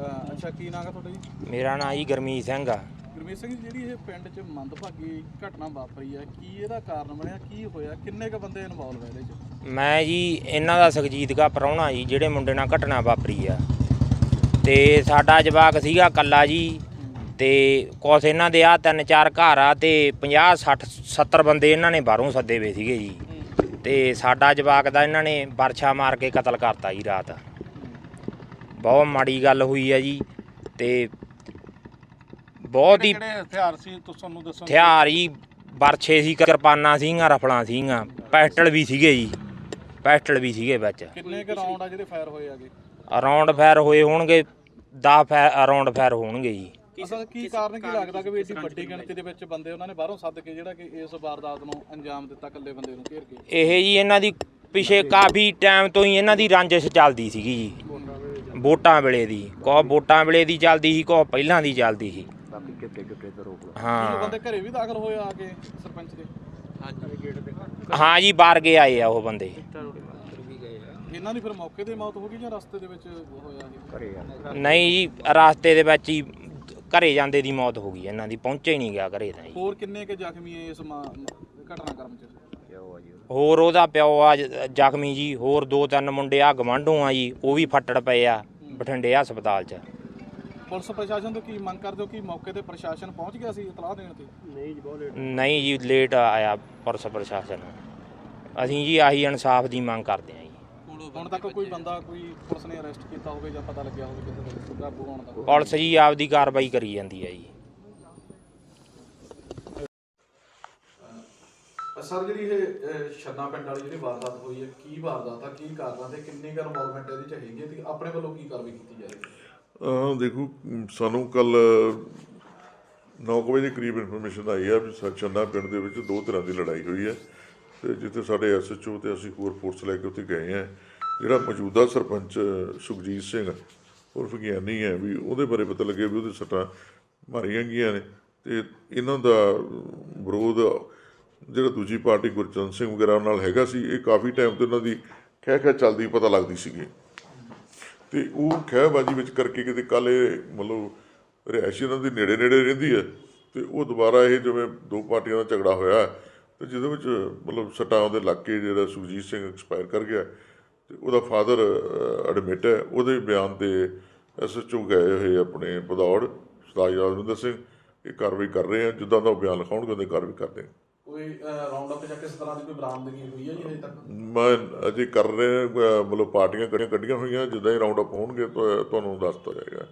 ਅਹ ਅੱਛਾ ਕੀ ਨਾਂ ਹੈ ਤੁਹਾਡਾ ਜੀ? ਮੇਰਾ ਨਾਂ ਜੀ ਗਰਮੀਤ ਸਿੰਘ ਆ। ਗੁਰਮੀਤ ਸਿੰਘ ਜੀ ਜਿਹੜੀ ਇਹ ਪਿੰਡ 'ਚ ਮੰਦਭਾਗੀ ਘਟਨਾ ਵਾਪਰੀ ਹੈ ਕੀ ਇਹਦਾ ਕਾਰਨ ਬਣਿਆ ਕੀ ਹੋਇਆ ਕਿੰਨੇ ਕ ਬੰਦੇ ਇਨਵੋਲਵ ਹੈ ਇਹਦੇ 'ਚ? ਮੈਂ ਜੀ ਇਹਨਾਂ ਦਾ ਸੁਖਜੀਤ ਦਾ ਪ੍ਰਾਹੁਣਾ ਜੀ ਜਿਹੜੇ ਮੁੰਡੇ ਨਾਲ ਘਟਨਾ ਵਾਪਰੀ ਆ। ਤੇ ਸਾਡਾ ਜਵਾਕ ਸੀਗਾ ਕੱਲਾ ਜੀ ਤੇ ਕੁਛ ਇਹਨਾਂ ਦੇ ਆ ਤਿੰਨ ਚਾਰ ਘਰ ਆ ਤੇ 50 60 70 ਬੰਦੇ ਇਹਨਾਂ ਨੇ ਬਾਹਰੋਂ ਸੱਦੇ ਵੇ ਸੀਗੇ ਜੀ। ਤੇ ਸਾਡਾ ਜਵਾਕ ਦਾ ਇਹਨਾਂ ਨੇ ਵਰਛਾ ਮਾਰ ਕੇ ਕਤਲ ਕਰਤਾ ਜੀ ਰਾਤ। ਬਹੁਤ ਮਾੜੀ ਗੱਲ ਹੋਈ ਹੈ ਜੀ ਤੇ ਬਹੁਤ ਹੀ ਕਿਹੜੇ ਹਥਿਆਰ ਸੀ ਤੁਹਾਨੂੰ ਦੱਸੋ ਹਥਿਆਰ ਹੀ ਵਰਛੇ ਸੀ ਕਿਰਪਾਨਾਂ ਸੀਗੀਆਂ ਰਫਲਾਂ ਸੀਗੀਆਂ ਪੈਸਟਲ ਵੀ ਸੀਗੇ ਜੀ ਪੈਸਟਲ ਵੀ ਸੀਗੇ ਵਿੱਚ। ਕਿੰਨੇ ਕ ਰਾਉਂਡ ਆ ਜਿਹੜੇ ਫਾਇਰ ਹੋਏ ਆਗੇ ਰਾਉਂਡ ਫਾਇਰ ਹੋਏ ਹੋਣਗੇ 10 ਫਾਇਰ ਰਾਉਂਡ ਫਾਇਰ ਹੋਣਗੇ ਜੀ। ਅਸਲ ਕੀ ਕਾਰਨ ਕੀ ਲੱਗਦਾ ਕਿ ਵੀ ਏਡੀ ਵੱਡੀ ਗਿਣਤੀ ਦੇ ਵਿੱਚ ਬੰਦੇ ਉਹਨਾਂ ਨੇ ਬਾਹਰੋਂ ਸੱਦ ਕੇ ਜਿਹੜਾ ਕਿ ਇਸ ਵਾਰਦਾਤ ਨੂੰ ਅੰਜਾਮ ਦਿੱਤਾ ਇਕੱਲੇ ਬੰਦੇ ਨੂੰ ਘੇਰ ਕੇ? ਇਹ ਜੀ ਇਹਨਾਂ ਦੀ ਪਿਛੇ ਕਾਫੀ ਟਾਈਮ ਤੋਂ ਹੀ ਇਹਨਾਂ ਦੀ ਰੰਜਿਸ਼ ਚੱਲਦੀ ਸੀਗੀ ਜੀ। ਵੋਟਾਂ ਵੇਲੇ ਦੀ ਕੋ ਵੋਟਾਂ ਵੇਲੇ ਦੀ ਚੱਲਦੀ ਸੀ ਕੋ ਪਹਿਲਾਂ ਦੀ ਚੱਲਦੀ ਸੀ। ਹਾਂ। ਬੰਦੇ ਘਰੇ ਵੀ ਦਾਖਲ ਹੋਏ ਆ ਕੇ ਸਰਪੰਚ ਦੇ? ਹਾਂ ਜੀ ਬਾਹਰ ਗਏ ਆਏ ਆ ਉਹ ਬੰਦੇ। ਇਹਨਾਂ ਦੀ ਫਿਰ ਮੌਕੇ ਤੇ ਮੌਤ ਹੋ ਗਈ ਜਾਂ ਰਸਤੇ ਦੇ ਵਿੱਚ ਹੋਇਆ ਇਹ ਨਹੀਂ ਜੀ ਰਾਸਤੇ ਦੇ ਵਿੱਚ ਹੀ ਘਰੇ ਜਾਂਦੇ ਦੀ ਮੌਤ ਹੋ ਗਈ ਇਹਨਾਂ ਦੀ ਪਹੁੰਚੇ ਹੀ ਨਹੀਂ ਗਿਆ ਘਰੇ ਤਾਂ ਜੀ। ਹੋਰ ਕਿੰਨੇ ਕ ਜ਼ਖਮੀ ਹੈ ਇਸ ਮਾ- ਘਟਨਾਕ੍ਰਮ 'ਚ? ਹੋਰ ਉਹਦਾ ਪਿਓ ਆ ਜ- ਜ਼ਖਮੀ ਜੀ ਹੋਰ ਦੋ ਤਿੰਨ ਮੁੰਡੇ ਆ ਗਵਾਂਢੋਂ ਆ ਜੀ ਉਹ ਵੀ ਫੱਟੜ ਪਏ ਆ ਬਠਿੰਡੇ ਹਸਪਤਾਲ 'ਚ। ਪੁਲਿਸ ਪ੍ਰਸ਼ਾਸਨ ਤੋਂ ਕੀ ਮੰਗ ਕਰਦੇ ਹੋ ਕਿ ਮੌਕੇ ਤੇ ਪ੍ਰਸ਼ਾਸਨ ਪਹੁੰਚ ਗਿਆ ਸੀ ਇਤਲਾਹ ਦੇਣ ਤੇ? ਨਹੀਂ ਜੀ ਲੇਟ ਆਇਆ ਪੁਲਿਸ ਪ੍ਰਸ਼ਾਸਨ। ਅਸੀਂ ਜੀ ਆਹੀ ਇਨਸਾਫ ਦੀ ਮੰਗ ਕਰਦੇ ਹਾਂ ਜੀ। ਹੁਣ ਤੱਕ ਕੋਈ ਬੰਦਾ ਕੋਈ ਪੁਲਿਸ ਨੇ ਅਰੈਸਟ ਕੀਤਾ ਹੋਵੇ ਜਾਂ ਪਤਾ ਲੱਗਿਆ ਹੋਵੇ ਕਿਸੇ ਦਾ ਕਾਬੂ ਹੋਣ ਦਾ? ਪੁਲਿਸ ਜੀ ਆਪਦੀ ਕਾਰਵਾਈ ਕਰੀ ਜਾਂਦੀ ਹੈ ਜੀ। ਸਰ ਜਿਹੜੀ ਇਹ ਛੰਨਾ ਪਿੰਡ ਵਾਲੀ ਜਿਹੜੀ ਵਾਰਦਾਤ ਹੋਈ ਹੈ, ਕੀ ਵਾਰਦਾਤ ਆ, ਕੀ ਕਾਰਨਾਂ ਤੇ, ਕਿੰਨੀ ਕੁ ਇਨਵੋਲਵਮੈਂਟ ਇਹਦੇ ਚ ਹੈਗੀ ਹੈ ਤੇ ਆਪਣੇ ਵੱਲੋਂ ਕੀ ਕਾਰਵਾਈ ਕੀਤੀ ਜਾ ਅਹ ਦੇਖੋ ਅਮ ਸਾਨੂੰ ਕੱਲ 9 ਵਜੇ ਦੇ ਕਰੀਬ ਇਨਫੋਰਮੇਸ਼ਨ ਆਈ ਹੈ ਵੀ ਸਚੰਨਾ ਪਿੰਡ ਦੇ ਵਿੱਚ ਦੋ ਤਰ੍ਹਾਂ ਦੀ ਲੜਾਈ ਹੋਈ ਹੈ। ਤੇ ਜਿੱਥੇ ਸਾਡੇ ਐਸਐਚਓ ਤੇ ਅਸੀਂ ਹੋਰ ਫੋਰਸ ਲੈ ਕੇ ਉੱਥੇ ਗਏ ਹਾਂ, ਜਿਹੜਾ ਮੌਜੂਦਾ ਸਰਪੰਚ, ਸੁਖਜੀਤ ਸਿੰਘ ਉਰਫ ਗਿਆਨੀ ਹੈ ਵੀ ਉਹਦੇ ਬਾਰੇ ਪਤਾ ਲੱਗਿਆ ਵੀ ਉਹਦੇ ਸੱਟਾਂ ਮਾਰੀਆਂ ਗਈਆਂ ਨੇ ਤੇ ਇਹਨਾਂ ਦਾ ਵਿਰੋਧ ਜਿਹੜਾ ਦੂਜੀ ਪਾਰਟੀ ਗੁਰਚਰਨ ਸਿੰਘ ਵਗੈਰਾ ਨਾਲ ਹੈਗਾ ਸੀ, ਇਹ ਕਾਫੀ ਟਾਈਮ ਤੋਂ ਇਹਨਾਂ ਦੀ ਖਹਿ ਖਹਿ ਚੱਲਦੀ ਪਤਾ ਲੱਗਦੀ ਸੀਗੀ। ਤੇ ਉਹ ਖਹਿਬਾਜੀ ਵਿੱਚ ਕਰਕੇ ਕਿਤੇ ਕੱਲ ਇਹ ਮਤਲਬ ਰਿਹਾਇਸ਼ ਇਹਨਾਂ ਦੇ ਨੇੜੇ ਨੇੜੇ ਰਹਿੰਦੀ ਹੈ ਤੇ ਉਹ ਦੁਬਾਰਾ ਇਹ ਜਿਵੇਂ ਦੋ ਪਾਰਟੀਆਂ ਦਾ ਝਗੜਾ ਹੋਇਆ ਤੇ ਜਿਹਦੇ ਵਿੱਚ ਮਤਲਬ ਸੱਟਾਂ ਦੇ ਲੱਗ ਕੇ ਜਿਹੜਾ ਸੁਖਜੀਤ ਸਿੰਘ ਐਕਸਪਾਇਰ ਕਰ ਗਿਆ, ਤੇ ਉਹਦਾ ਫਾਦਰ ਐਡਮਿਟ ਹੈ। ਉਹਦੇ ਬਿਆਨ ਤੇ ਐਸਐਚਓ ਗਏ ਹੋਏ ਆਪਣੇ ਭਦੌੜ ਸਰਦਾਰ ਯਾਦਵਿੰਦਰ ਸਿੰਘ, ਇਹ ਕਾਰਵਾਈ ਕਰ ਰਹੇ ਆ। ਜਿੱਦਾਂ ਦਾ ਉਹ ਬਿਆਨ ਲਿਖਾਉਣਗੇ, ਉਹਦੇ ਕਾਰਵਾਈ ਕਰਦੇ ਆ। ਕੋਈ ਰਾਉਂਡ ਅਪ ਜਾਂ ਕਿਸ ਤਰ੍ਹਾਂ ਦੀ ਕੋਈ ਬਰਾਮਦਗੀ ਹੋਈ ਹੈ ਜੀ ਹਜੇ ਤੱਕ? ਮੈਂ ਅਜੇ ਕਰ ਰਹੇ ਹਾਂ, ਮਤਲਬ ਪਾਰਟੀਆਂ ਕੱਢੀਆਂ ਕੱਢੀਆਂ ਹੋਈਆਂ ਜਿੱਦਾਂ ਹੀ ਰਾਉਂਡ ਅਪ ਹੋਣਗੇ ਤਾਂ ਤੁਹਾਨੂੰ ਦੱਸ ਦਿੱਤਾ ਜਾਏਗਾ।